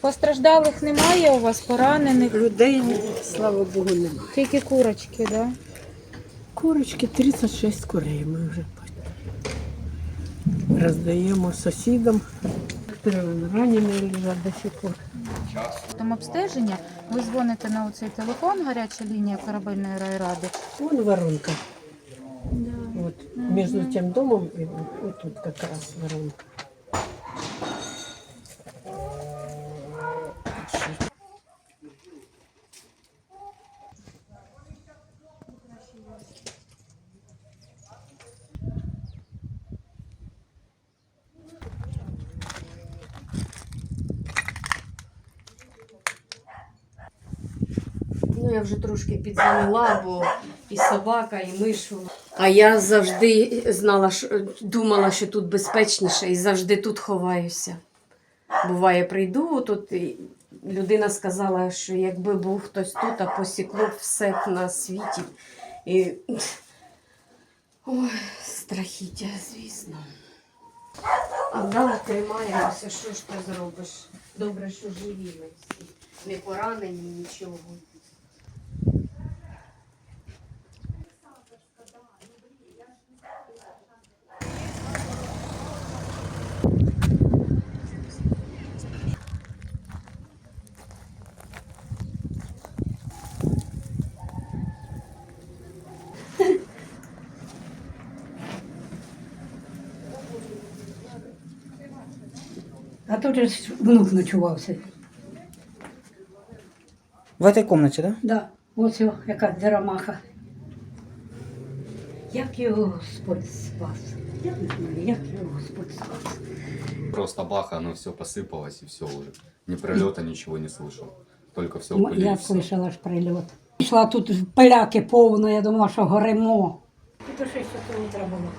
Постраждалих немає у вас, поранених, Людей, слава Богу, немає. тільки курочки, так? Да? Курочки 36 курей ми вже роздаємо сусідам. Ранені лежать до сих пор. Там обстеження, ви дзвоните на оцей телефон, гаряча лінія корабельної райради. Вон воронка. Вот, между тем домом и вот тут как раз воронка. Ну, я вже трошки підзаняла, бо і собака, і мишу. А я завжди знала, думала, що тут безпечніше і завжди тут ховаюся. Буває, прийду, тут і людина сказала, що якби був хтось тут, а посікло б все на світі. І... Ой, страхіття, звісно. А да, тримаємося, що ж ти зробиш? Добре, що живі ми всі. Не поранені, нічого. А тут же ж внук ночувався. В этой комнате, да? Да, ось його, яка дерамаха. Як його Господь спас? Я не знаю, як його Господь спас. Просто бах, оно все посыпалось и все уже. Ни прилета, ничего не слышал. Только все М- пыли. и Я всё. слышала ж прильот. Пішла тут поляки повно, я думала, що горемо. І то 6 часов утра було.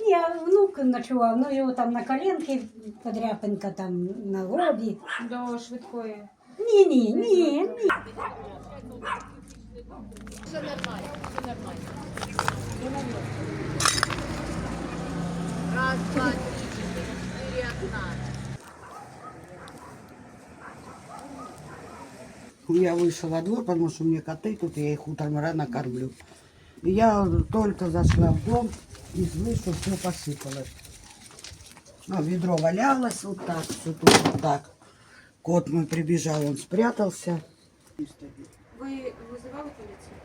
Ні, а внук ночував, ну його там на коленки, подряпинка там на лобі. До швидкої. Ні, ні, ні, ні. Я вышла во двор, потому что у меня коты тут, я их утром рано кормлю. И я только зашла в дом и слышу, все посыпалось. Ну, ведро валялось вот так, все тут вот так. Кот мой прибежал, он спрятался. Ви визивали поліцію?